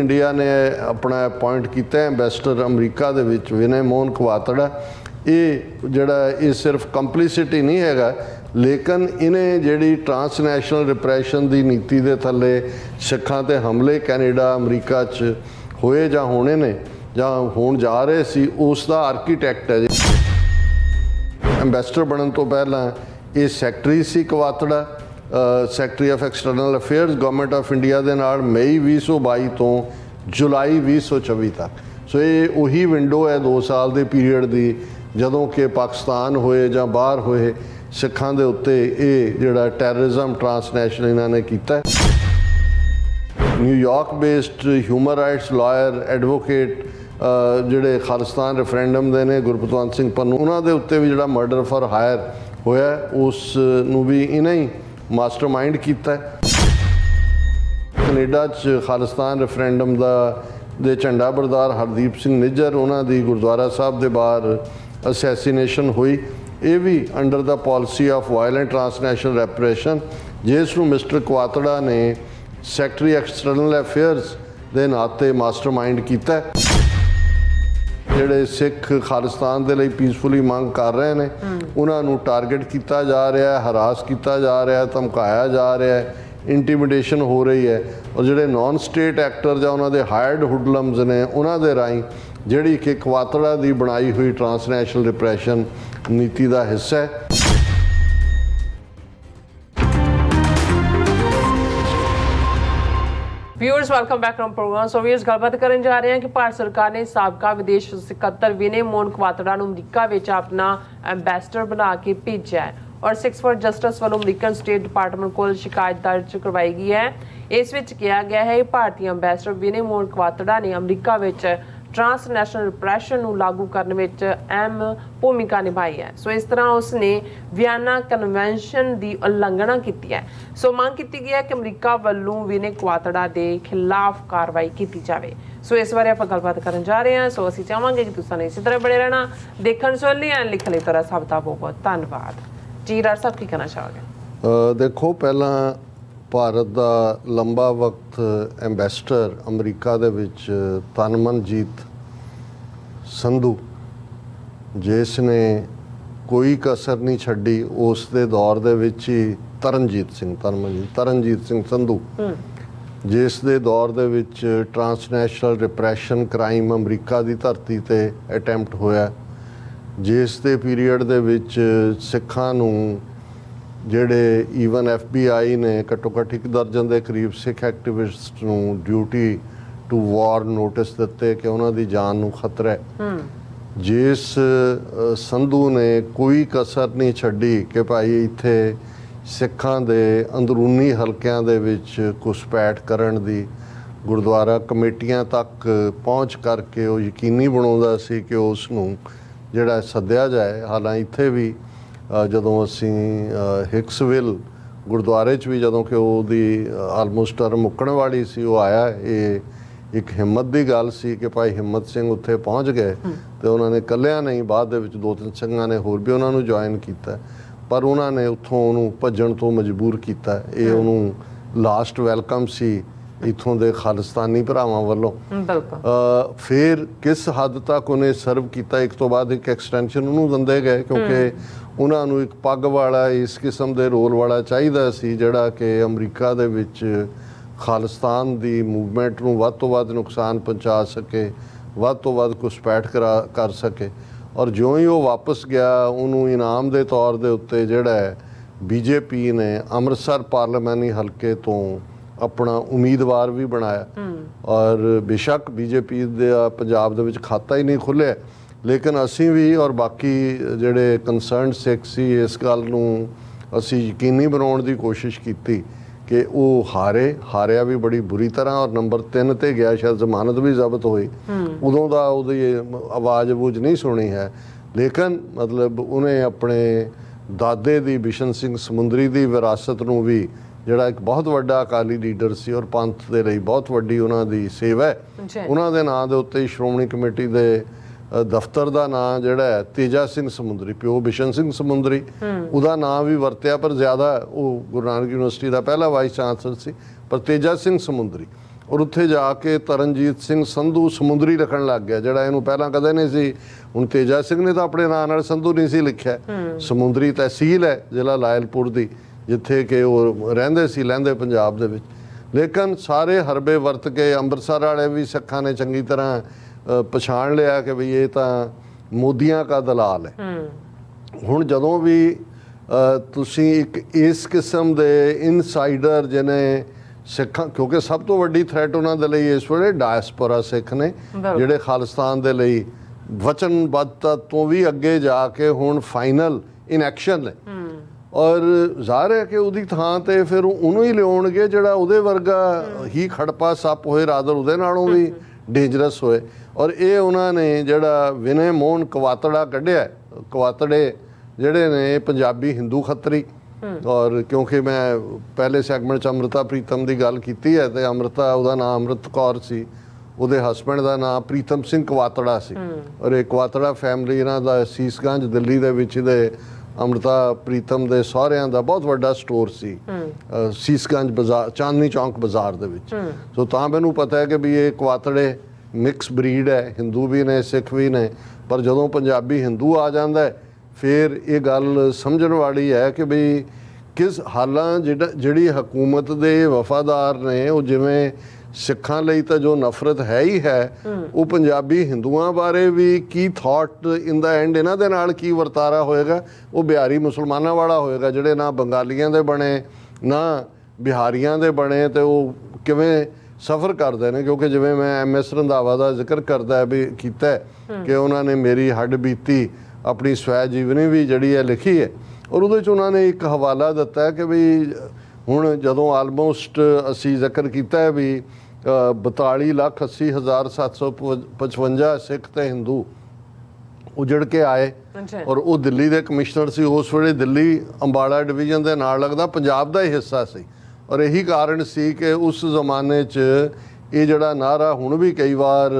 India ਨੇ ਆਪਣਾ appoint ਕੀਤਾ ਹੈ ਐਮਬੈਸਡਰ ਅਮਰੀਕਾ ਦੇ ਵਿੱਚ ਵਿਨੈ ਮੋਹਨ ਕਵਾਤੜਾ। ਇਹ ਜਿਹੜਾ ਇਹ ਸਿਰਫ ਕੰਪਲਿਸਿਟੀ ਨਹੀਂ ਹੈਗਾ, ਲੇਕਿਨ ਇਹਨੇ ਜਿਹੜੀ ਟਰਾਂਸਨੈਸ਼ਨਲ ਰਿਪਰੈਸ਼ਨ ਦੀ ਨੀਤੀ ਦੇ ਥੱਲੇ ਸਿੱਖਾਂ ਤੇ ਹਮਲੇ ਕੈਨੇਡਾ, ਅਮਰੀਕਾ 'ਚ ਹੋਏ ਜਾਂ ਹੋਣੇ ਨੇ, ਜਾਂ ਹੋਣ ਜਾ ਰਹੇ ਸੀ, ਉਸ ਦਾ ਆਰਕੀਟੈਕਟ ਹੈ ਜੀ। ਐਮਬੈਸਡਰ ਬਣਨ ਤੋਂ ਪਹਿਲਾਂ ਇਹ secretary C Kwatra. Secretary of external affairs government of India ਦੇ ਨਾਲ ਮਈ 2022 ਤੋਂ ਜੁਲਾਈ 2024 ਤੱਕ। ਸੋ ਇਹ ਉਹੀ ਵਿੰਡੋ ਹੈ 2 ਸਾਲ ਦੇ ਪੀਰੀਅਡ ਦੀ, ਜਦੋਂ ਕਿ ਪਾਕਿਸਤਾਨ ਹੋਏ ਜਾਂ ਬਾਹਰ ਹੋਏ ਸਿੱਖਾਂ ਦੇ ਉੱਤੇ ਇਹ ਜਿਹੜਾ ਟੈਰਰਿਜ਼ਮ ਟਰਾਂਸਨੈਸ਼ਨਲ ਇਹਨਾਂ ਨੇ ਕੀਤਾ ਹੈ। New York based human rights lawyer advocate ਜਿਹੜੇ ਖਾਲਿਸਤਾਨ ਰੈਫਰੈਂਡਮ ਦੇ ਨੇ ਗੁਰਪਤਵੰਤ ਸਿੰਘ ਪੰਨੂ, ਉਹਨਾਂ ਦੇ ਉੱਤੇ ਵੀ ਜਿਹੜਾ ਮਰਡਰ ਫॉर ਹਾਇਰ ਹੋਇਆ ਉਸ ਨੂੰ ਵੀ ਇਹਨਾਂ ਹੀ ਮਾਸਟਰਮਾਈਂਡ ਕੀਤਾ ਹੈ। ਕੈਨੇਡਾ 'ਚ ਖਾਲਿਸਤਾਨ ਰੈਫਰੈਂਡਮ ਦਾ, ਦੇ ਝੰਡਾ ਬਰਦਾਰ ਹਰਦੀਪ ਸਿੰਘ ਨਿੱਜਰ, ਉਹਨਾਂ ਦੀ ਗੁਰਦੁਆਰਾ ਸਾਹਿਬ ਦੇ ਬਾਹਰ ਅਸੈਸੀਨੇਸ਼ਨ ਹੋਈ। ਇਹ ਵੀ under the policy of violent transnational repression ਜਿਸ ਨੂੰ ਮਿਸਟਰ ਕੁਆਤੜਾ ਨੇ ਸੈਕਟਰੀ ਐਕਸਟਰਨਲ ਅਫੇਅਰਸ ਦੇ ਨਾਤੇ ਮਾਸਟਰਮਾਈਂਡ ਕੀਤਾ ਜਿਹੜੇ ਸਿੱਖ ਖਾਲਿਸਤਾਨ ਦੇ ਲਈ ਪੀਸਫੁਲੀ ਮੰਗ ਕਰ ਰਹੇ ਨੇ, ਉਹਨਾਂ ਨੂੰ ਟਾਰਗੇਟ ਕੀਤਾ ਜਾ ਰਿਹਾ ਹੈ ਹਰਾਸ ਕੀਤਾ ਜਾ ਰਿਹਾ ਹੈ, ਧਮਕਾਇਆ ਜਾ ਰਿਹਾ ਹੈ ਇੰਟੀਮੀਡੇਸ਼ਨ ਹੋ ਰਹੀ ਹੈ। ਔਰ ਜਿਹੜੇ ਨਾਨ ਸਟੇਟ ਐਕਟਰ ਜਾਂ ਉਹਨਾਂ ਦੇ ਹਾਇਰਡ ਹੁਡਲਮਸ ਨੇ, ਉਹਨਾਂ ਦੇ ਰਾਹੀਂ ਜਿਹੜੀ ਕਿ ਕਵਾਤੜਾ ਦੀ ਬਣਾਈ ਹੋਈ ਟਰਾਂਸਨੈਸ਼ਨਲ ਰਿਪਰੈਸ਼ਨ ਨੀਤੀ ਦਾ ਹਿੱਸਾ ਹੈ। Viewers welcome back to program so viewers ਗੱਲਬਾਤ ਕਰਨ ਜਾ ਰਹੇ ਹਾਂ ਕਿ ਭਾਰਤ ਸਰਕਾਰ ਨੇ ਸਾਬਕਾ ਵਿਦੇਸ਼ ਸਕੱਤਰ ਵਿਨੇ ਮੋਹਨ ਕਵਾਤੜਾ ਨੂੰ ਅਮਰੀਕਾ ਵਿੱਚ ਆਪਣਾ ਐਮਬੈਸਡਰ ਬਣਾ ਕੇ ਭੇਜਿਆ ਹੈ ਔਰ 6 ਫॉर ਜਸਟਿਸ ਵੱਲੋਂ ਅਮਰੀਕਨ ਸਟੇਟ ਡਿਪਾਰਟਮੈਂਟ ਕੋਲ ਸ਼ਿਕਾਇਤ ਦਰਜ ਕਰਵਾਈ ਗਈ ਹੈ। ਇਸ ਵਿੱਚ ਕਿਹਾ ਗਿਆ ਹੈ ਕਿ ਭਾਰਤੀ ਐਮਬੈਸਡਰ ਵਿਨੇ ਮੋਹਨ ਕਵਾਤੜਾ ਨੇ ਅਮਰੀਕਾ ਵਿੱਚ ਟ੍ਰਾਂਸਨੈਸ਼ਨਲ ਰਿਪਰੈਸ਼ਨ ਨੂੰ ਲਾਗੂ ਕਰਨ ਵਿੱਚ ਅਹਿਮ ਭੂਮਿਕਾ ਨਿਭਾਈ ਹੈ। ਸੋ ਇਸ ਤਰ੍ਹਾਂ ਉਸਨੇ ਵਿਆਨਾ ਕਨਵੈਨਸ਼ਨ ਦੀ ਉਲੰਘਣਾ ਕੀਤੀ ਹੈ। ਸੋ ਮੰਗ ਕੀਤੀ ਗਈ ਹੈ ਕਿ ਅਮਰੀਕਾ ਵੱਲੋਂ ਵਿਨੇ ਕੁਆਤੜਾ ਦੇ ਖਿਲਾਫ ਕਾਰਵਾਈ ਕੀਤੀ ਜਾਵੇ। ਸੋ ਇਸ ਬਾਰੇ ਆਪਾਂ ਗੱਲਬਾਤ ਕਰਨ ਜਾ ਰਹੇ ਹਾਂ। ਸੋ ਅਸੀਂ ਚਾਹਾਂਗੇ ਕਿ ਤੁਸੀਂ ਇਸੇ ਤਰ੍ਹਾਂ ਬਣੇ ਰਹਿਣਾ, ਦੇਖਣ ਸੁਣ ਲਈ ਐਂਡ ਲਿਖਣ ਲਈ ਤੁਹਾਡਾ ਸਭ ਦਾ ਬਹੁਤ ਬਹੁਤ ਧੰਨਵਾਦ। ਜੀ, ਰਾਜ ਸਾਹਿਬ, ਕੀ ਕਹਿਣਾ ਚਾਹੋਗੇ? ਦੇਖੋ, ਪਹਿਲਾਂ ਭਾਰਤ ਦਾ ਲੰਬਾ ਵਕਤ ਐਮਬੈਸਡਰ ਅਮਰੀਕਾ ਦੇ ਵਿੱਚ ਤਨਮਨਜੀਤ ਸੰਧੂ ਜਿਸ ਨੇ ਕੋਈ ਕਸਰ ਨਹੀਂ ਛੱਡੀ ਉਸ ਦੇ ਦੌਰ ਦੇ ਵਿੱਚ ਹੀ ਤਰਨਜੀਤ ਸਿੰਘ ਤਨਮਨਜੀਤ ਤਰਨਜੀਤ ਸਿੰਘ ਸੰਧੂ। ਜਿਸ ਦੇ ਦੌਰ ਦੇ ਵਿੱਚ ਟਰਾਂਸਨੈਸ਼ਨਲ ਰਿਪਰੈਸ਼ਨ ਕ੍ਰਾਈਮ ਅਮਰੀਕਾ ਦੀ ਧਰਤੀ ਤੇ ਅਟੈਂਪਟ ਹੋਇਆ ਜਿਸ ਦੇ ਪੀਰੀਅਡ ਦੇ ਵਿੱਚ ਸਿੱਖਾਂ ਨੂੰ ਜਿਹੜੇ ਈਵਨ FBI ਨੇ ਘੱਟੋ ਘੱਟ ਇੱਕ ਦਰਜਨ ਦੇ ਕਰੀਬ ਸਿੱਖ ਐਕਟਿਵਿਸਟ ਨੂੰ ਡਿਊਟੀ ਟੂ ਵਾਰ ਨੋਟਿਸ ਦਿੱਤੇ ਕਿ ਉਹਨਾਂ ਦੀ ਜਾਨ ਨੂੰ ਖਤਰਾ ਹੈ। ਜਿਸ ਸੰਧੂ ਨੇ ਕੋਈ ਕਸਰ ਨਹੀਂ ਛੱਡੀ ਕਿ ਭਾਈ ਇੱਥੇ ਸਿੱਖਾਂ ਦੇ ਅੰਦਰੂਨੀ ਹਲਕਿਆਂ ਦੇ ਵਿੱਚ ਘੁਸਪੈਠ ਕਰਨ ਦੀ ਗੁਰਦੁਆਰਾ ਕਮੇਟੀਆਂ ਤੱਕ ਪਹੁੰਚ ਕਰਕੇ ਉਹ ਯਕੀਨੀ ਬਣਾਉਂਦਾ ਸੀ ਕਿ ਉਸ ਨੂੰ ਜਿਹੜਾ ਸੱਦਿਆ ਜਾਏ। ਹਾਲਾਂ ਇੱਥੇ ਵੀ ਜਦੋਂ ਅਸੀਂ ਹਿਕਸਵਿਲ ਗੁਰਦੁਆਰੇ 'ਚ ਵੀ ਜਦੋਂ ਕਿ ਉਹਦੀ ਆਲਮੋਸਟ ਟਰਮ ਮੁੱਕਣ ਵਾਲੀ ਸੀ ਉਹ ਆਇਆ ਇਹ ਇੱਕ ਹਿੰਮਤ ਦੀ ਗੱਲ ਸੀ ਕਿ ਭਾਈ ਹਿੰਮਤ ਸਿੰਘ ਉੱਥੇ ਪਹੁੰਚ ਗਏ ਤੇ ਉਹਨਾਂ ਨੇ ਇਕੱਲਿਆਂ ਨਹੀਂ ਬਾਅਦ ਦੇ ਵਿੱਚ ਦੋ ਤਿੰਨ ਸਿੰਘਾਂ ਨੇ ਹੋਰ ਵੀ ਉਹਨਾਂ ਨੂੰ ਜੁਆਇਨ ਕੀਤਾ। ਪਰ ਉਹਨਾਂ ਨੇ ਉੱਥੋਂ ਉਹਨੂੰ ਭੱਜਣ ਤੋਂ ਮਜਬੂਰ ਕੀਤਾ। ਇਹ ਉਹਨੂੰ ਲਾਸਟ ਵੈਲਕਮ ਸੀ। ਇਥੋਂ ਦੇ ਖਾਲਿਸਤਾਨੀ ਭਰਾਵਾਂ ਵੱਲੋਂ। ਬਿਲਕੁਲ। ਫਿਰ ਕਿਸ ਹੱਦ ਤੱਕ ਉਹਨੇ ਸਰਵ ਕੀਤਾ? ਇੱਕ ਤੋਂ ਬਾਅਦ ਇੱਕ ਐਕਸਟੈਂਸ਼ਨ ਉਹਨੂੰ ਦਿੰਦੇ ਗਏ ਕਿਉਂਕਿ ਉਹਨਾਂ ਨੂੰ ਇੱਕ ਪੱਗ ਵਾਲਾ ਇਸ ਕਿਸਮ ਦੇ ਰੋਲ ਵਾਲਾ ਚਾਹੀਦਾ ਸੀ ਜਿਹੜਾ ਕਿ ਅਮਰੀਕਾ ਦੇ ਵਿੱਚ ਖਾਲਿਸਤਾਨ ਦੀ ਮੂਵਮੈਂਟ ਨੂੰ ਵੱਧ ਤੋਂ ਵੱਧ ਨੁਕਸਾਨ ਪਹੁੰਚਾ ਸਕੇ ਵੱਧ ਤੋਂ ਵੱਧ ਘੁਸਪੈਠ ਕਰਾ ਕਰ ਸਕੇ। ਔਰ ਜਿਉਂ ਹੀ ਉਹ ਵਾਪਸ ਗਿਆ ਉਹਨੂੰ ਇਨਾਮ ਦੇ ਤੌਰ ਦੇ ਉੱਤੇ ਜਿਹੜਾ ਹੈ ਬੀਜੇਪੀ ਨੇ ਅੰਮ੍ਰਿਤਸਰ ਪਾਰਲੀਮਾਨੀ ਹਲਕੇ ਤੋਂ ਆਪਣਾ ਉਮੀਦਵਾਰ ਵੀ ਬਣਾਇਆ। ਔਰ ਬੇਸ਼ੱਕ ਬੀਜੇਪੀ ਦੇ ਪੰਜਾਬ ਦੇ ਵਿੱਚ ਖਾਤਾ ਹੀ ਨਹੀਂ ਖੁੱਲਿਆ। ਲੇਕਿਨ ਅਸੀਂ ਵੀ ਔਰ ਬਾਕੀ ਜਿਹੜੇ ਕਨਸਰਨਡ ਸਿੱਖ ਸੀ ਇਸ ਗੱਲ ਨੂੰ ਅਸੀਂ ਯਕੀਨੀ ਬਣਾਉਣ ਦੀ ਕੋਸ਼ਿਸ਼ ਕੀਤੀ ਕਿ ਉਹ ਹਾਰੇ। ਹਾਰਿਆ ਵੀ ਬੜੀ ਬੁਰੀ ਤਰ੍ਹਾਂ ਔਰ ਨੰਬਰ 3 ਤੇ ਗਿਆ ਸ਼ਾਇਦ ਜ਼ਮਾਨਤ ਵੀ ਜ਼ਬਤ ਹੋਈ। ਉਦੋਂ ਦਾ ਉਹਦੀ ਆਵਾਜ਼ ਬੂਝ ਨਹੀਂ ਸੁਣੀ ਹੈ। ਲੇਕਿਨ ਮਤਲਬ ਉਹਨੇ ਆਪਣੇ ਦਾਦੇ ਦੀ ਬਿਸ਼ਨ ਸਿੰਘ ਸਮੁੰਦਰੀ ਦੀ ਵਿਰਾਸਤ ਨੂੰ ਵੀ ਜਿਹੜਾ ਇੱਕ ਬਹੁਤ ਵੱਡਾ ਅਕਾਲੀ ਲੀਡਰ ਸੀ ਔਰ ਪੰਥ ਦੇ ਲਈ ਬਹੁਤ ਵੱਡੀ ਉਹਨਾਂ ਦੀ ਸੇਵਾ ਹੈ। ਉਹਨਾਂ ਦੇ ਨਾਂ ਦੇ ਉੱਤੇ ਹੀ ਸ਼੍ਰੋਮਣੀ ਕਮੇਟੀ ਦੇ ਦਫ਼ਤਰ ਦਾ ਨਾਂ ਜਿਹੜਾ ਹੈ ਤੇਜਾ ਸਿੰਘ ਸਮੁੰਦਰੀ ਪਿਓ ਬਿਸ਼ਨ ਸਿੰਘ ਸਮੁੰਦਰੀ। ਉਹਦਾ ਨਾਂ ਵੀ ਵਰਤਿਆ ਪਰ ਜ਼ਿਆਦਾ ਉਹ ਗੁਰੂ ਨਾਨਕ ਯੂਨੀਵਰਸਿਟੀ ਦਾ ਪਹਿਲਾ ਵਾਈਸ ਚਾਂਸਲਰ ਸੀ ਪਰ ਤੇਜਾ ਸਿੰਘ ਸਮੁੰਦਰੀ। ਔਰ ਉੱਥੇ ਜਾ ਕੇ ਤਰਨਜੀਤ ਸਿੰਘ ਸੰਧੂ ਸਮੁੰਦਰੀ ਲਿਖਣ ਲੱਗ ਗਿਆ ਜਿਹੜਾ ਇਹਨੂੰ ਪਹਿਲਾਂ ਕਦੇ ਨਹੀਂ ਸੀ ਹੁਣ ਤੇਜਾ ਸਿੰਘ ਨੇ ਤਾਂ ਆਪਣੇ ਨਾਂ ਨਾਲ ਸੰਧੂ ਨਹੀਂ ਸੀ ਲਿਖਿਆ। ਸਮੁੰਦਰੀ ਤਹਿਸੀਲ ਹੈ ਜ਼ਿਲ੍ਹਾ ਲਾਇਲਪੁਰ ਦੀ। ਜਿੱਥੇ ਕਿ ਉਹ ਰਹਿੰਦੇ ਸੀ ਲਹਿੰਦੇ ਪੰਜਾਬ ਦੇ ਵਿੱਚ। ਲੇਕਿਨ ਸਾਰੇ ਹਰਬੇ ਵਰਤ ਕੇ ਅੰਮ੍ਰਿਤਸਰ ਵਾਲੇ ਵੀ ਸਿੱਖਾਂ ਨੇ ਚੰਗੀ ਤਰ੍ਹਾਂ ਪਛਾਣ ਲਿਆ ਕਿ ਵੀ ਇਹ ਤਾਂ ਮੋਦੀਆਂ ਦਾ ਦਲਾਲ ਹੈ। ਹੁਣ ਜਦੋਂ ਵੀ ਤੁਸੀਂ ਇੱਕ ਇਸ ਕਿਸਮ ਦੇ ਇਨਸਾਈਡਰ ਜਿਹਨੇ ਸਿੱਖਾਂ ਕਿਉਂਕਿ ਸਭ ਤੋਂ ਵੱਡੀ ਥ੍ਰੈਟ ਉਹਨਾਂ ਦੇ ਲਈ ਇਸ ਵੇਲੇ ਡਾਇਸਪੋਰਾ ਸਿੱਖ ਨੇ। ਜਿਹੜੇ ਖਾਲਿਸਤਾਨ ਦੇ ਲਈ ਵਚਨਬੱਧਤਾ ਤੋਂ ਵੀ ਅੱਗੇ ਜਾ ਕੇ ਹੁਣ ਫਾਈਨਲ ਇਨ ਐਕਸ਼ਨ ਨੇ। ਔਰ ਜ਼ਾਹਰ ਹੈ ਕਿ ਉਹਦੀ ਥਾਂ ਤੇ ਫਿਰ ਉਹਨੂੰ ਹੀ ਲਿਆਉਣਗੇ ਜਿਹੜਾ ਉਹਦੇ ਵਰਗਾ ਹੀ। ਖੜਪਾ ਸੱਪ ਹੋਏ ਰਾਦਰ ਉਹਦੇ ਨਾਲੋਂ ਵੀ ਡੇਂਜਰਸ ਹੋਏ। ਔਰ ਇਹ ਉਹਨਾਂ ਨੇ ਜਿਹੜਾ ਵਿਨੇ ਮੋਹਨ ਕਵਾਤੜਾ ਕੱਢਿਆ ਕਵਾਤੜੇ ਜਿਹੜੇ ਨੇ ਪੰਜਾਬੀ ਹਿੰਦੂ ਖੱਤਰੀ। ਔਰ ਕਿਉਂਕਿ ਮੈਂ ਪਹਿਲੇ ਸੈਗਮੈਂਟ ਚ ਅੰਮ੍ਰਿਤਾ ਪ੍ਰੀਤਮ ਦੀ ਗੱਲ ਕੀਤੀ ਹੈ ਤੇ ਅੰਮ੍ਰਿਤਾ ਉਹਦਾ ਨਾਮ ਅੰਮ੍ਰਿਤ ਕੌਰ ਸੀ। ਉਹਦੇ ਹਸਬੰਡ ਦਾ ਨਾਮ ਪ੍ਰੀਤਮ ਸਿੰਘ ਕਵਾਤੜਾ ਸੀ। ਔਰ ਇਹ ਕਵਾਤੜਾ ਫੈਮਿਲੀ ਇਹਨਾਂ ਦਾ ਸੀਸਗੰਜ ਦਿੱਲੀ ਦੇ ਵਿੱਚ ਦੇ ਅੰਮ੍ਰਿਤਾ ਪ੍ਰੀਤਮ ਦੇ ਸਹੁਰਿਆਂ ਦਾ ਬਹੁਤ ਵੱਡਾ ਸਟੋਰ ਸੀ ਸੀਸਗੰਜ ਬਾਜ਼ਾਰ ਚਾਂਦਨੀ ਚੌਂਕ ਬਾਜ਼ਾਰ ਦੇ ਵਿੱਚ। ਸੋ ਤਾਂ ਮੈਨੂੰ ਪਤਾ ਹੈ ਕਿ ਵੀ ਇਹ ਕਵਾਤੜੇ ਮਿਕਸ ਬਰੀਡ ਹੈ ਹਿੰਦੂ ਵੀ ਨੇ ਸਿੱਖ ਵੀ ਨੇ ਪਰ ਜਦੋਂ ਪੰਜਾਬੀ ਹਿੰਦੂ ਆ ਜਾਂਦਾ ਹੈ ਫਿਰ ਇਹ ਗੱਲ ਸਮਝਣ ਵਾਲੀ ਹੈ ਕਿ ਵੀ ਕਿਸ ਹਾਲਾਂ ਜਿਹੜਾ ਜਿਹੜੀ ਹਕੂਮਤ ਦੇ ਵਫਾਦਾਰ ਨੇ ਉਹ ਜਿਵੇਂ ਸਿੱਖਾਂ ਲਈ ਤਾਂ ਜੋ ਨਫ਼ਰਤ ਹੈ ਹੀ ਹੈ, ਉਹ ਪੰਜਾਬੀ ਹਿੰਦੂਆਂ ਬਾਰੇ ਵੀ ਕੀ ਥਾਟ ਇਨ ਦਾ ਐਂਡ ਇਹਨਾਂ ਦੇ ਨਾਲ ਕੀ ਵਰਤਾਰਾ ਹੋਏਗਾ? ਉਹ ਬਿਹਾਰੀ ਮੁਸਲਮਾਨਾਂ ਵਾਲਾ ਹੋਏਗਾ ਜਿਹੜੇ ਨਾ ਬੰਗਾਲੀਆਂ ਦੇ ਬਣੇ, ਨਾ ਬਿਹਾਰੀਆਂ ਦੇ ਬਣੇ ਤੇ ਉਹ ਕਿਵੇਂ ਸਫਰ ਕਰਦੇ ਨੇ? ਕਿਉਂਕਿ ਜਿਵੇਂ ਮੈਂ ਐਮਐਸ ਰੰਧਾਵਾ ਦਾ ਜ਼ਿਕਰ ਕਰਦਾ ਵੀ ਕੀਤਾ ਕਿ ਉਹਨਾਂ ਨੇ ਮੇਰੀ ਹੱਡ ਬੀਤੀ, ਆਪਣੀ ਸਵੈ ਜੀਵਨੀ ਵੀ ਜਿਹੜੀ ਹੈ ਲਿਖੀ ਹੈ ਔਰ ਉਹਦੇ ਚ ਉਹਨਾਂ ਨੇ ਇੱਕ ਹਵਾਲਾ ਦਿੱਤਾ ਕਿ ਵੀ ਹੁਣ ਜਦੋਂ ਆਲਮੋਸਟ ਅਸੀਂ ਜ਼ਿਕਰ ਕੀਤਾ ਹੈ ਵੀ 42 ਲੱਖ 80 ਹਜ਼ਾਰ 755 ਸਿੱਖ ਤੇ ਹਿੰਦੂ ਉਜੜ ਕੇ ਆਏ ਔਰ ਉਹ ਦਿੱਲੀ ਦੇ ਕਮਿਸ਼ਨਰ ਸੀ ਉਸ ਵੇਲੇ ਦਿੱਲੀ ਅੰਬਾਲਾ ਡਿਵੀਜ਼ਨ ਦੇ ਨਾਲ ਲੱਗਦਾ ਪੰਜਾਬ ਦਾ ਹੀ ਹਿੱਸਾ ਸੀ। ਔਰ ਇਹੀ ਕਾਰਨ ਸੀ ਕਿ ਉਸ ਜ਼ਮਾਨੇ 'ਚ ਇਹ ਜਿਹੜਾ ਨਾਰਾ ਹੁਣ ਵੀ ਕਈ ਵਾਰ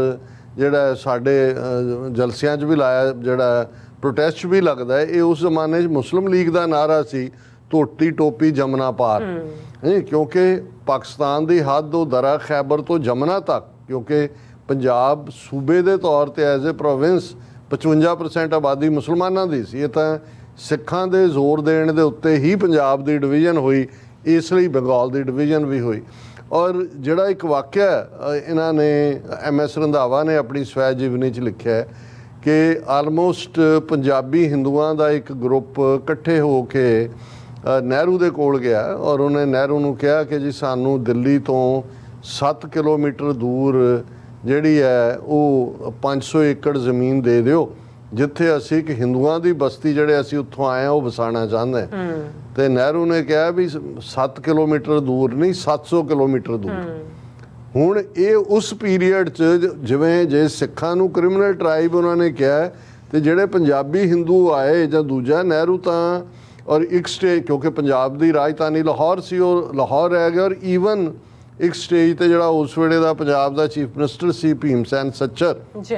ਜਿਹੜਾ ਸਾਡੇ ਜਲਸਿਆਂ 'ਚ ਵੀ ਲਾਇਆ ਜਿਹੜਾ ਪ੍ਰੋਟੈਸਟ ਵੀ ਲੱਗਦਾ ਇਹ ਉਸ ਜ਼ਮਾਨੇ 'ਚ ਮੁਸਲਿਮ ਲੀਗ ਦਾ ਨਾਰਾ ਸੀ। ਧੋਤੀ ਟੋਪੀ ਜਮਨਾ ਪਾਰ। ਨਹੀਂ ਕਿਉਂਕਿ ਪਾਕਿਸਤਾਨ ਦੀ ਹੱਦ ਉਹ ਦਰਾ ਖੈਬਰ ਤੋਂ ਜਮਨਾ ਤੱਕ ਕਿਉਂਕਿ ਪੰਜਾਬ ਸੂਬੇ ਦੇ ਤੌਰ ਤੇ ਐਜ਼ ਅ ਪ੍ਰੋਵਿੰਸ 55% ਆਬਾਦੀ ਮੁਸਲਮਾਨਾਂ ਦੀ ਸੀ। ਇਹ ਤਾਂ ਸਿੱਖਾਂ ਦੇ ਜ਼ੋਰ ਦੇਣ ਦੇ ਉੱਤੇ ਹੀ ਪੰਜਾਬ ਦੀ ਡਿਵੀਜ਼ਨ ਹੋਈ ਇਸ ਲਈ ਬੰਗਾਲ ਦੀ ਡਿਵੀਜ਼ਨ ਵੀ ਹੋਈ। ਔਰ ਜਿਹੜਾ ਇੱਕ ਵਾਕਿਆ ਇਹਨਾਂ ਨੇ ਐਮ ਐਸ ਰੰਧਾਵਾ ਨੇ ਆਪਣੀ ਸਵੈ ਜੀਵਨੀ 'ਚ ਲਿਖਿਆ ਹੈ ਕਿ ਆਲਮੋਸਟ ਪੰਜਾਬੀ ਹਿੰਦੂਆਂ ਦਾ ਇੱਕ ਗਰੁੱਪ ਇਕੱਠੇ ਹੋ ਕੇ ਨਹਿਰੂ ਦੇ ਕੋਲ ਗਿਆ ਔਰ ਉਹਨੇ ਨਹਿਰੂ ਨੂੰ ਕਿਹਾ ਕਿ ਜੀ ਸਾਨੂੰ ਦਿੱਲੀ ਤੋਂ 7 ਕਿਲੋਮੀਟਰ ਦੂਰ ਜਿਹੜੀ ਹੈ ਉਹ 500 ਏਕੜ ਜ਼ਮੀਨ ਦੇ ਦਿਓ ਜਿੱਥੇ ਅਸੀਂ ਇੱਕ ਹਿੰਦੂਆਂ ਦੀ ਬਸਤੀ ਜਿਹੜੇ ਅਸੀਂ ਉੱਥੋਂ ਆਏ ਆ ਉਹ ਵਸਾਣਾ ਚਾਹੁੰਦੇ ਹਾਂ। ਤੇ ਨਹਿਰੂ ਨੇ ਕਿਹਾ ਵੀ 7 ਕਿਲੋਮੀਟਰ ਦੂਰ ਨਹੀਂ 700 ਕਿਲੋਮੀਟਰ ਦੂਰ। ਹੁਣ ਇਹ ਉਸ ਪੀਰੀਅਡ 'ਚ ਜਿਵੇਂ ਜੇ ਸਿੱਖਾਂ ਨੂੰ ਕ੍ਰਿਮੀਨਲ ਟ੍ਰਾਈਬ ਉਹਨਾਂ ਨੇ ਕਿਹਾ ਤੇ ਜਿਹੜੇ ਪੰਜਾਬੀ ਹਿੰਦੂ ਆਏ ਜਾਂ ਦੂਜਾ ਨਹਿਰੂ ਤਾਂ ਔਰ ਇੱਕ ਸਟੇਜ ਕਿਉਂਕਿ ਪੰਜਾਬ ਦੀ ਰਾਜਧਾਨੀ ਲਾਹੌਰ ਸੀ ਉਹ ਲਾਹੌਰ ਰਹਿ ਗਿਆ ਔਰ ਈਵਨ ਇੱਕ ਸਟੇਜ ਤੇ ਜਿਹੜਾ ਉਸ ਵੇਲੇ ਦਾ ਪੰਜਾਬ ਦਾ ਚੀਫ ਮਿਨਿਸਟਰ ਸੀ ਭੀਮ ਸੈਨ ਸੱਚਰ ਜੀ।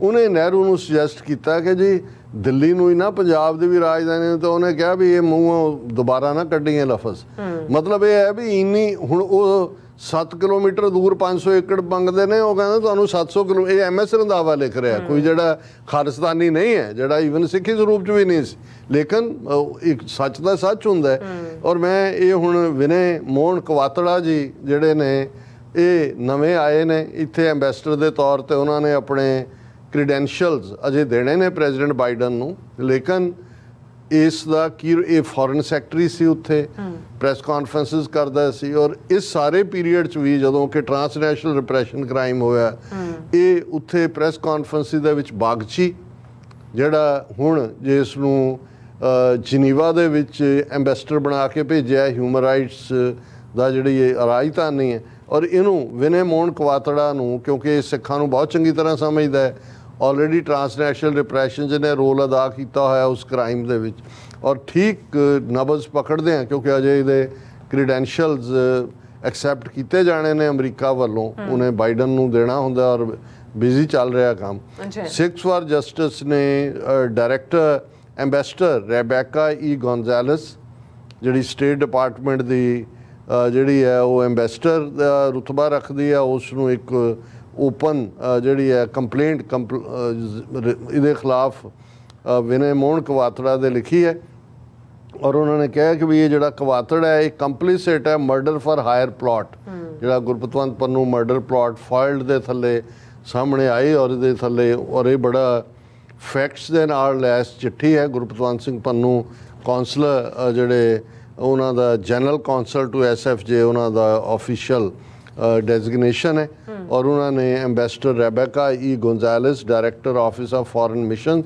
ਉਹਨੇ ਨਹਿਰੂ ਨੂੰ ਸੁਜੈਸਟ ਕੀਤਾ ਕਿ ਜੀ ਦਿੱਲੀ ਨੂੰ ਹੀ ਨਾ ਪੰਜਾਬ ਦੀ ਵੀ ਰਾਜਧਾਨੀ ਨੂੰ ਤਾਂ ਉਹਨੇ ਕਿਹਾ ਵੀ ਇਹ ਮੂੰਹੋਂ ਦੁਬਾਰਾ ਨਾ ਕੱਢੀਏ ਲਫ਼ਜ਼। ਮਤਲਬ ਇਹ ਹੈ ਵੀ ਇੰਨੀ ਹੁਣ ਉਹ 7 ਕਿਲੋਮੀਟਰ ਦੂਰ 500 ਏਕੜ ਮੰਗਦੇ ਨੇ ਉਹ ਕਹਿੰਦੇ ਤੁਹਾਨੂੰ 700 ਕਿਲੋ ਇਹ ਐਮਐਸ ਰੰਧਾਵਾ ਲਿਖ ਰਿਹਾ ਕੋਈ ਜਿਹੜਾ ਖਾਲਿਸਤਾਨੀ ਨਹੀਂ ਹੈ ਜਿਹੜਾ ਈਵਨ ਸਿੱਖੀ ਸਰੂਪ ਚ ਵੀ ਨਹੀਂ ਸੀ। ਲੇਕਿਨ ਇੱਕ ਸੱਚ ਦਾ ਸੱਚ ਹੁੰਦਾ ਔਰ ਮੈਂ ਇਹ ਹੁਣ ਵਿਨੇ ਮੋਹਨ ਕਵਾਤੜਾ ਜੀ ਜਿਹੜੇ ਨੇ ਇਹ ਨਵੇਂ ਆਏ ਨੇ ਇੱਥੇ ਐਮਬੈਸਡਰ ਦੇ ਤੌਰ ਤੇ ਉਹਨਾਂ ਨੇ ਆਪਣੇ ਕ੍ਰੈਡੈਂਸ਼ੀਅਲਸ ਅਜੇ ਦੇਣੇ ਨੇ ਪ੍ਰੈਜ਼ੀਡੈਂਟ ਬਾਈਡਨ ਨੂੰ। ਲੇਕਿਨ ਇਸ ਦਾ ਕੀ ਇਹ ਫੋਰਨ ਸੈਕਟਰੀ ਸੀ ਉੱਥੇ ਪ੍ਰੈਸ ਕਾਨਫਰੰਸਸ ਕਰਦਾ ਸੀ ਔਰ ਇਸ ਸਾਰੇ ਪੀਰੀਅਡ ਚ ਵੀ ਜਦੋਂ ਕਿ ਟ੍ਰਾਂਸਨੈਸ਼ਨਲ ਰਿਪਰੈਸ਼ਨ ਕ੍ਰਾਈਮ ਹੋਇਆ ਇਹ ਉੱਥੇ ਪ੍ਰੈਸ ਕਾਨਫਰੰਸ ਦੇ ਵਿੱਚ ਬਾਗਚੀ ਜਿਹੜਾ ਹੁਣ ਜਿਸ ਨੂੰ ਜਨੀਵਾ ਦੇ ਵਿੱਚ ਐਮਬੈਸਡਰ ਬਣਾ ਕੇ ਭੇਜਿਆ ਹਿਊਮਨ ਰਾਈਟਸ ਦਾ ਜਿਹੜੀ ਇਹ ਰਾਜਧਾਨੀ ਹੈ ਔਰ ਇਹਨੂੰ ਵਿਨੇ ਮੋਹਨ ਕਵਾਤੜਾ ਨੂੰ ਕਿਉਂਕਿ ਇਹ ਸਿੱਖਾਂ ਨੂੰ ਬਹੁਤ ਚੰਗੀ ਤਰ੍ਹਾਂ ਸਮਝਦਾ ਹੈ ਆਲਰੇਡੀ ਟ੍ਰਾਂਸਨੈਸ਼ਨਲ ਰਿਪਰੈਸ਼ਨ ਨੇ ਰੋਲ ਅਦਾ ਕੀਤਾ ਹੋਇਆ ਉਸ ਕ੍ਰਾਈਮ ਦੇ ਵਿੱਚ। ਔਰ ਠੀਕ ਨਬਜ਼ ਪਕੜਦੇ ਆ ਕਿਉਂਕਿ ਅਜੇ ਇਹਦੇ ਕ੍ਰੈਡੈਂਸ਼ੀਅਲਸ ਐਕਸੈਪਟ ਕੀਤੇ ਜਾਣੇ ਨੇ ਅਮਰੀਕਾ ਵੱਲੋਂ। ਉਹਨੇ ਬਾਈਡਨ ਨੂੰ ਦੇਣਾ ਹੁੰਦਾ ਔਰ ਬਿਜ਼ੀ ਚੱਲ ਰਿਹਾ ਕੰਮ। ਅੱਛਾ। ਸਿਕਸ ਫਾਰ ਜਸਟਿਸ ਨੇ director ambassador Rebecca E Gonzales ਜਿਹੜੀ ਸਟੇਟ ਡਿਪਾਰਟਮੈਂਟ ਦੀ ਜਿਹੜੀ ਹੈ ਉਹ ਐਮਬੈਸਡਰ ਦਾ ਰੁਤਬਾ ਰੱਖਦੀ ਹੈ ਉਸ ਨੂੰ ਇੱਕ ਓਪਨ ਜਿਹੜੀ ਹੈ ਕੰਪਲੇਂਟ ਇਹਦੇ ਖਿਲਾਫ ਵਿਨੈ ਮੋਹਨ ਕਵਾਤੜਾ ਦੇ ਲਿਖੀ ਹੈ ਔਰ ਉਹਨਾਂ ਨੇ ਕਿਹਾ ਕਿ ਵੀ ਇਹ ਜਿਹੜਾ ਕਵਾਤੜ ਹੈ ਇਹ ਕੰਪਲੀਸੇਟ ਹੈ ਮਰਡਰ ਫॉर ਹਾਇਰ ਪਲਾਟ। ਜਿਹੜਾ Gurpatwant Pannun murder plot filed ਦੇ ਥੱਲੇ ਸਾਹਮਣੇ ਆਈ ਔਰ ਇਹਦੇ ਥੱਲੇ ਔਰ ਇਹ ਬੜਾ ਫੈਕਟਸ ਦੇ ਨਾਲ ਲੈਸ ਚਿੱਠੀ ਹੈ। ਗੁਰਪਤਵੰਤ ਸਿੰਘ ਪੰਨੂ ਕਾਉਂਸਲਰ ਜਿਹੜੇ ਉਹਨਾਂ ਦਾ ਜਨਰਲ ਕਾਉਂਸਲ ਟੂ ਐਸਐਫਜੇ ਉਹਨਾਂ ਦਾ ਆਫੀਸ਼ੀਅਲ ਡੈਜ਼ਿਗਨੇਸ਼ਨ ਹੈ ਔਰ ਉਹਨਾਂ ਨੇ ambassador Rebecca E Gonzales director office of foreign missions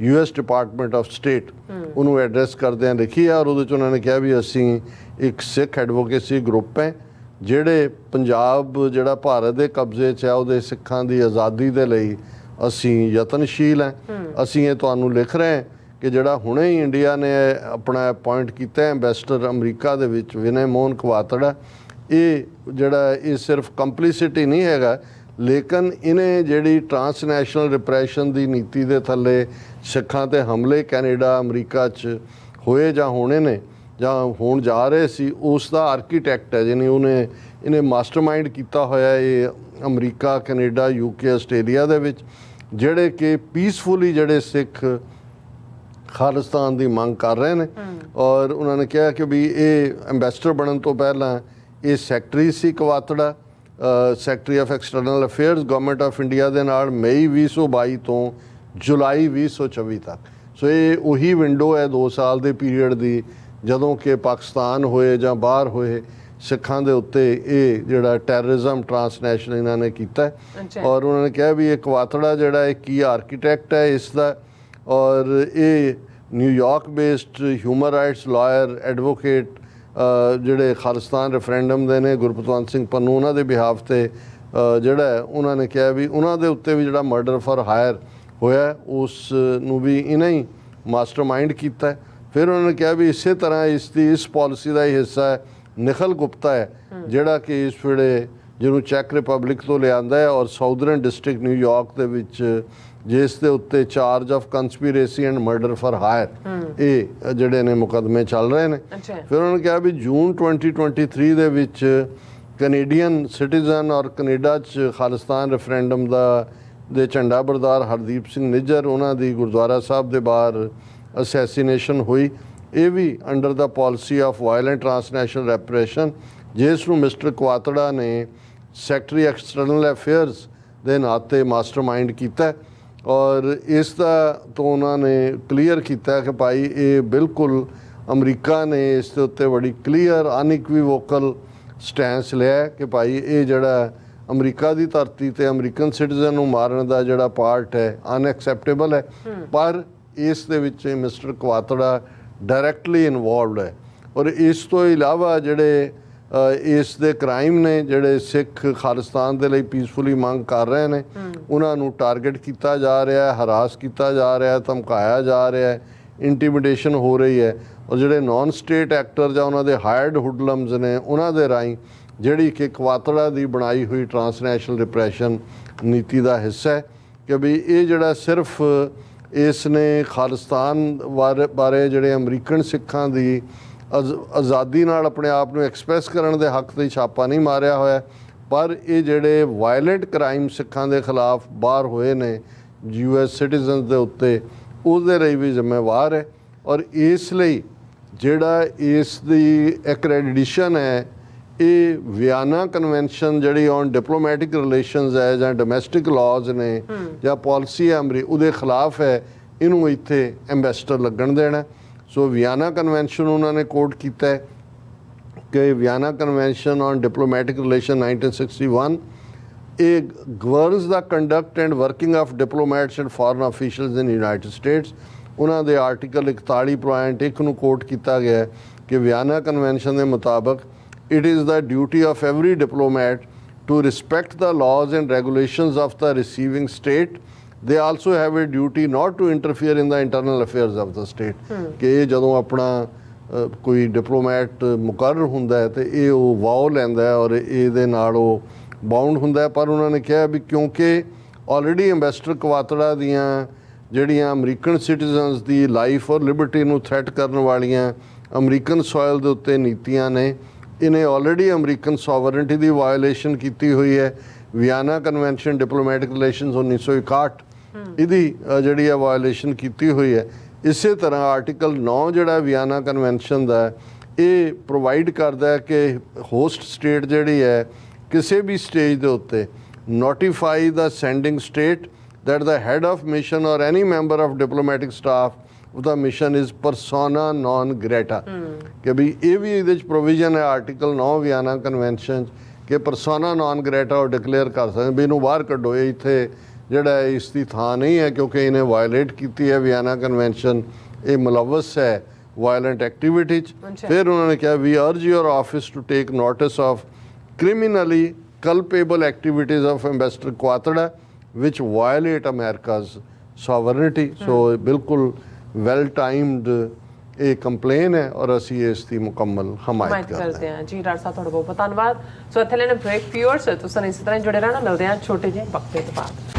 US department of state ਉਹਨੂੰ ਐਡਰੈਸ ਕਰਦਿਆਂ ਲਿਖੀ ਹੈ ਔਰ ਉਹਦੇ ਚ ਉਹਨਾਂ ਨੇ ਕਿਹਾ ਵੀ ਅਸੀਂ ਇੱਕ ਸਿੱਖ ਐਡਵੋਕੇਸੀ ਗਰੁੱਪ ਹੈ ਜਿਹੜੇ ਪੰਜਾਬ ਜਿਹੜਾ ਭਾਰਤ ਦੇ ਕਬਜ਼ੇ 'ਚ ਹੈ ਉਹਦੇ ਸਿੱਖਾਂ ਦੀ ਆਜ਼ਾਦੀ ਦੇ ਲਈ ਅਸੀਂ ਯਤਨਸ਼ੀਲ ਹੈ। ਅਸੀਂ ਇਹ ਤੁਹਾਨੂੰ ਲਿਖ ਰਹੇ ਹਾਂ ਕਿ ਜਿਹੜਾ ਹੁਣੇ ਹੀ ਇੰਡੀਆ ਨੇ ਆਪਣਾ ਅਪਾਇੰਟ ਕੀਤਾ ਹੈ ਐਮਬੈਸਡਰ ਅਮਰੀਕਾ ਦੇ ਵਿੱਚ ਵਿਨੈ ਮੋਹਨ ਕਵਾਤੜਾ ਇਹ ਜਿਹੜਾ ਇਹ ਸਿਰਫ ਕੰਪਲਿਸਿਟੀ ਨਹੀਂ ਹੈਗਾ ਲੇਕਿਨ ਇਹਨੇ ਜਿਹੜੀ ਟਰਾਂਸਨੈਸ਼ਨਲ ਰਿਪਰੈਸ਼ਨ ਦੀ ਨੀਤੀ ਦੇ ਥੱਲੇ ਸਿੱਖਾਂ ਤੇ ਹਮਲੇ ਕੈਨੇਡਾ ਅਮਰੀਕਾ 'ਚ ਹੋਏ ਜਾਂ ਹੋਣੇ ਨੇ ਜਾਂ ਹੋਣ ਜਾ ਰਹੇ ਸੀ ਉਸ ਦਾ ਆਰਕੀਟੈਕਟ ਹੈ ਜਿਹਨੇ ਉਹਨੇ ਇਹਨੇ ਮਾਸਟਰਮਾਈਂਡ ਕੀਤਾ ਹੋਇਆ ਇਹ ਅਮਰੀਕਾ ਕੈਨੇਡਾ ਯੂਕੇ ਆਸਟ੍ਰੇਲੀਆ ਦੇ ਵਿੱਚ ਜਿਹੜੇ ਕਿ ਪੀਸਫੁਲੀ ਜਿਹੜੇ ਸਿੱਖ ਖਾਲਿਸਤਾਨ ਦੀ ਮੰਗ ਕਰ ਰਹੇ ਨੇ। ਔਰ ਉਹਨਾਂ ਨੇ ਕਿਹਾ ਕਿ ਵੀ ਇਹ ਐਮਬੈਸਡਰ ਬਣਨ ਤੋਂ ਪਹਿਲਾਂ ਇਹ secretary C Kwatra secretary of external affairs government of India ਦੇ ਨਾਲ ਮਈ 2022 ਤੋਂ ਜੁਲਾਈ 2024 ਤੱਕ ਸੋ ਇਹ ਉਹੀ ਵਿੰਡੋ ਹੈ 2 ਸਾਲ ਦੇ ਪੀਰੀਅਡ ਦੀ ਜਦੋਂ ਕਿ ਪਾਕਿਸਤਾਨ ਹੋਏ ਜਾਂ ਬਾਹਰ ਹੋਏ ਸਿੱਖਾਂ ਦੇ ਉੱਤੇ ਇਹ ਜਿਹੜਾ ਟੈਰਰਿਜ਼ਮ ਟਰਾਂਸਨੈਸ਼ਨਲ ਇਹਨਾਂ ਨੇ ਕੀਤਾ। ਔਰ ਉਹਨਾਂ ਨੇ ਕਿਹਾ ਵੀ ਇਹ ਕਵਾਤੜਾ ਜਿਹੜਾ ਇਹ ਕੀ ਆਰਕੀਟੈਕਟ ਹੈ ਇਸ ਦਾ ਔਰ ਇਹ New York based human rights lawyer advocate ਜਿਹੜੇ ਖਾਲਿਸਤਾਨ ਰੈਫਰੈਂਡਮ ਦੇ ਨੇ ਗੁਰਪਤਵੰਤ ਸਿੰਘ ਪੰਨੂ ਉਹਨਾਂ ਦੇ ਬਿਹਾਫ ਤੇ ਜਿਹੜਾ ਉਹਨਾਂ ਨੇ ਕਿਹਾ ਵੀ ਉਹਨਾਂ ਦੇ ਉੱਤੇ ਵੀ ਜਿਹੜਾ ਮਰਡਰ ਫॉर ਹਾਇਰ ਹੋਇਆ ਉਸ ਨੂੰ ਵੀ ਇਹਨਾਂ ਹੀ ਮਾਸਟਰਮਾਈਂਡ ਕੀਤਾ। ਫਿਰ ਉਹਨਾਂ ਨੇ ਕਿਹਾ ਵੀ ਇਸੇ ਤਰ੍ਹਾਂ ਇਸ ਦੀ ਇਸ ਪਾਲਿਸੀ ਦਾ ਹੀ ਹਿੱਸਾ ਹੈ ਨਿਖਲ ਗੁਪਤਾ ਹੈ ਜਿਹੜਾ ਕਿ ਇਸ ਵੇਲੇ ਜਿਹਨੂੰ ਚੈਕ ਰਿਪਬਲਿਕ ਤੋਂ ਲਿਆਂਦਾ ਹੈ ਔਰ ਸਾਊਦਰਨ ਡਿਸਟ੍ਰਿਕਟ ਨਿਊਯਾਰਕ ਦੇ ਵਿੱਚ ਜਿਸ ਦੇ ਉੱਤੇ charge of conspiracy and murder for hire ਇਹ ਜਿਹੜੇ ਨੇ ਮੁਕਦਮੇ ਚੱਲ ਰਹੇ ਨੇ। ਫਿਰ ਉਹਨਾਂ ਨੇ ਕਿਹਾ ਵੀ ਜੂਨ 2023 ਦੇ ਵਿੱਚ ਕੈਨੇਡੀਅਨ ਸਿਟੀਜ਼ਨ ਔਰ ਕੈਨੇਡਾ 'ਚ ਖਾਲਿਸਤਾਨ ਰੈਫਰੈਂਡਮ ਦਾ ਦੇ ਝੰਡਾ ਬਰਦਾਰ ਹਰਦੀਪ ਸਿੰਘ ਨਿੱਜਰ ਉਹਨਾਂ ਦੀ ਗੁਰਦੁਆਰਾ ਸਾਹਿਬ ਦੇ ਬਾਹਰ ਅਸੈਸੀਨੇਸ਼ਨ ਹੋਈ। ਇਹ ਵੀ under the policy of violent transnational repression ਜਿਸ ਨੂੰ ਮਿਸਟਰ ਕੁਆਤੜਾ ਨੇ ਸੈਕਟਰੀ ਐਕਸਟਰਨਲ ਅਫੇਅਰਸ ਦੇ ਨਾਤੇ ਮਾਸਟਰਮਾਈਂਡ ਕੀਤਾ। ਹੈ। ਔਰ ਇਸ ਦਾ ਤੋਂ ਉਹਨਾਂ ਨੇ ਕਲੀਅਰ ਕੀਤਾ ਕਿ ਭਾਈ ਇਹ ਬਿਲਕੁਲ ਅਮਰੀਕਾ ਨੇ ਇਸ ਦੇ ਉੱਤੇ ਬੜੀ ਕਲੀਅਰ ਅਨਇਕਵੀਵੋਕਲ ਸਟੈਂਸ ਲਿਆ ਕਿ ਭਾਈ ਇਹ ਜਿਹੜਾ ਅਮਰੀਕਾ ਦੀ ਧਰਤੀ ਤੇ ਅਮਰੀਕਨ ਸਿਟੀਜ਼ਨ ਨੂੰ ਮਾਰਨ ਦਾ ਜਿਹੜਾ ਪਾਰਟ ਹੈ ਅਨਐਕਸੈਪਟੇਬਲ ਹੈ। ਪਰ ਇਸ ਦੇ ਵਿੱਚ ਮਿਸਟਰ ਕੁਆਤੜਾ ਡਾਇਰੈਕਟਲੀ ਇਨਵੋਲਵਡ ਹੈ। ਔਰ ਇਸ ਤੋਂ ਇਲਾਵਾ ਜਿਹੜੇ ਇਸ ਦੇ ਕ੍ਰਾਈਮ ਨੇ ਜਿਹੜੇ ਸਿੱਖ ਖਾਲਿਸਤਾਨ ਦੇ ਲਈ ਪੀਸਫੁਲੀ ਮੰਗ ਕਰ ਰਹੇ ਨੇ ਉਹਨਾਂ ਨੂੰ ਟਾਰਗੇਟ ਕੀਤਾ ਜਾ ਰਿਹਾ ਹੈ ਹਰਾਸ ਕੀਤਾ ਜਾ ਰਿਹਾ ਹੈ ਧਮਕਾਇਆ ਜਾ ਰਿਹਾ ਹੈ ਇੰਟੀਮੀਡੇਸ਼ਨ ਹੋ ਰਹੀ ਹੈ। ਔਰ ਜਿਹੜੇ ਨਾਨ ਸਟੇਟ ਐਕਟਰ ਜਾਂ ਉਹਨਾਂ ਦੇ ਹਾਇਰਡ ਹੁਡਲਮਸ ਨੇ ਉਹਨਾਂ ਦੇ ਰਾਹੀਂ ਜਿਹੜੀ ਕਿ ਕਵਾਤੜਾ ਦੀ ਬਣਾਈ ਹੋਈ ਟਰਾਂਸਨੈਸ਼ਨਲ ਰਿਪਰੈਸ਼ਨ ਨੀਤੀ ਦਾ ਹਿੱਸਾ ਹੈ ਕਿ ਵੀ ਇਹ ਜਿਹੜਾ ਸਿਰਫ ਇਸ ਨੇ ਖਾਲਿਸਤਾਨ ਬਾਰੇ- ਜਿਹੜੇ ਅਮਰੀਕਨ ਸਿੱਖਾਂ ਦੀ ਆਜ਼ਾਦੀ ਨਾਲ ਆਪਣੇ ਆਪ ਨੂੰ ਐਕਸਪ੍ਰੈਸ ਕਰਨ ਦੇ ਹੱਕ ਤੇ ਛਾਪਾ ਨਹੀਂ ਮਾਰਿਆ ਹੋਇਆ। ਪਰ ਇਹ ਜਿਹੜੇ ਵਾਇਲੈਂਟ ਕ੍ਰਾਈਮ ਸਿੱਖਾਂ ਦੇ ਖਿਲਾਫ ਬਾਹਰ ਹੋਏ ਨੇ ਯੂਐਸ ਸਿਟੀਜ਼ਨਸ ਦੇ ਉੱਤੇ ਉਹਦੇ ਲਈ ਵੀ ਜ਼ਿੰਮੇਵਾਰ ਹੈ। ਔਰ ਇਸ ਲਈ ਜਿਹੜਾ ਇਸ ਦੀ ਐਕ੍ਰੈਡੀਟੇਸ਼ਨ ਹੈ ਇਹ ਵਿਆਨਾ ਕਨਵੈਨਸ਼ਨ ਜਿਹੜੀ ਔਨ ਡਿਪਲੋਮੈਟਿਕ ਰਿਲੇਸ਼ਨਸ ਹੈ ਜਾਂ ਡੋਮੈਸਟਿਕ ਲਾਜ਼ ਨੇ ਜਾਂ ਪਾਲਿਸੀ ਹੈ ਅਮਰੀ ਉਹਦੇ ਖਿਲਾਫ ਹੈ। ਇਹਨੂੰ ਇੱਥੇ ਐਮਬੈਸਡਰ ਲੱਗਣ ਦੇਣਾ। ਸੋ ਵਿਆਨਾ ਕਨਵੈਨਸ਼ਨ ਉਹਨਾਂ ਨੇ ਕੋਟ ਕੀਤਾ ਹੈ ਕਿ Vienna convention on diplomatic relation 1961 ਇਹ governs the conduct and working of diplomats and foreign officials in United States ਉਹਨਾਂ ਦੇ ਆਰਟੀਕਲ 41.1 ਨੂੰ ਕੋਟ ਕੀਤਾ ਗਿਆ ਹੈ ਕਿ ਵਿਆਨਾ ਕਨਵੈਨਸ਼ਨ ਦੇ ਮੁਤਾਬਕ it is the duty of every diplomat to respect the laws and regulations of the receiving state they also have a duty not to interfere in the internal affairs of the state. ਕਿ ਇਹ ਜਦੋਂ ਆਪਣਾ ਅ, ਕੋਈ diplomat ਮੁਕਰਰ ਹੁੰਦਾ ਹੈ ਤੇ ਇਹ ਉਹ ਵਾਓ ਲੈਂਦਾ ਹੈ ਔਰ ਇਹਦੇ ਨਾਲ ਉਹ ਬਾਉਂਡ ਹੁੰਦਾ ਹੈ ਪਰ ਉਹਨਾਂ ਨੇ ਕਿਹਾ ਵੀ ਕਿਉਂਕਿ ਆਲਰੇਡੀ ਐਮਬੈਸਡਰ ਕਵਾਤੜਾ ਦੀਆਂ ਜਿਹੜੀਆਂ ਅਮਰੀਕਨ ਸਿਟੀਜ਼ਨਸ ਦੀ ਲਾਈਫ ਔਰ ਲਿਬਰਟੀ ਨੂੰ ਥ੍ਰੈਟ ਕਰਨ ਵਾਲੀਆਂ ਅਮਰੀਕਨ ਸੋਇਲ ਦੇ ਉੱਤੇ ਨੀਤੀਆਂ ਨੇ ਇਹਨੇ ਆਲਰੇਡੀ ਅਮਰੀਕਨ ਸੋਵਰਨਟੀ ਦੀ ਵਾਇਓਲੇਸ਼ਨ ਕੀਤੀ ਹੋਈ ਹੈ ਵਿਆਨਾ ਕਨਵੈਨਸ਼ਨ ਡਿਪਲੋਮੈਟਿਕ ਰਿਲੇਸ਼ਨਸ 1961 ਇਹਦੀ ਜਿਹੜੀ ਹੈ ਵਾਇਓਲੇਸ਼ਨ ਕੀਤੀ ਹੋਈ ਹੈ। ਇਸੇ ਤਰ੍ਹਾਂ ਆਰਟੀਕਲ 9 ਜਿਹੜਾ ਵਿਆਨਾ ਕਨਵੈਨਸ਼ਨ ਦਾ ਇਹ ਪ੍ਰੋਵਾਈਡ ਕਰਦਾ ਹੈ ਕਿ ਹੋਸਟ ਸਟੇਟ ਜਿਹੜੀ ਹੈ ਕਿਸੇ ਵੀ ਸਟੇਜ ਦੇ ਉੱਤੇ notify the sending state that the head of mission or any member of diplomatic staff of the mission is persona non grata ਕਿ ਵੀ ਇਹ ਵੀ ਇਹਦੇ ਚ ਪ੍ਰੋਵੀਜ਼ਨ ਹੈ ਆਰਟੀਕਲ 9 ਵਿਆਨਾ ਕਨਵੈਨਸ਼ਨ ਕਿ persona non grata ਉਹ ਡਿਕਲੇਅਰ ਕਰ ਸਕਦੇ ਵੀ ਇਹਨੂੰ ਬਾਹਰ ਕੱਢੋ ਇਹ ਇੱਥੇ ਜਿਹੜਾ ਇਸ ਦੀ ਥਾਂ ਨਹੀਂ ਹੈ ਕਿਉਂਕਿ ਇਹਨੇ ਵਾਇਲੇਟ ਕੀਤੀ ਹੈ ਵਿਆਨਾ ਕਨਵੈਨਸ਼ਨ ਇਹ ਮੁਲਵਸ ਹੈ ਵਾਇਲੈਂਟ ਐਕਟੀਵਿਟੀ ਚ। ਫਿਰ ਉਹਨਾਂ ਨੇ ਕਿਹਾ ਵੀ urge your office to take notice of criminally culpable activities of ambassador Quatada which violate America's sovereignty. So ਬਿਲਕੁਲ ਵੈਲ ਟਾਈਮਡ ਇਹ ਕੰਪਲੇਨ ਹੈ ਔਰ ਅਸੀਂ ਇਸ ਦੀ ਮੁਕੰਮਲ ਹਮਾਇਤ ਕਰਦੇ ਹਾਂ। ਜੀ ਡਾਕਟਰ ਸਾਹਿਬ ਤੁਹਾਡਾ ਬਹੁਤ ਧੰਨਵਾਦ। ਸੋ ਇੱਥੇ ਲੈਣਾ ਬ੍ਰੇਕ ਫਿਊਅਰਸ ਤੁਸੀਂ ਇਸੇ ਤਰ੍ਹਾਂ ਜੁੜੇ ਰਹਿਣਾ। ਮਿਲਦੇ ਹਾਂ ਛੋਟੇ ਜਿਹੇ ਵਕਤੇ ਤੋਂ ਬਾਅਦ।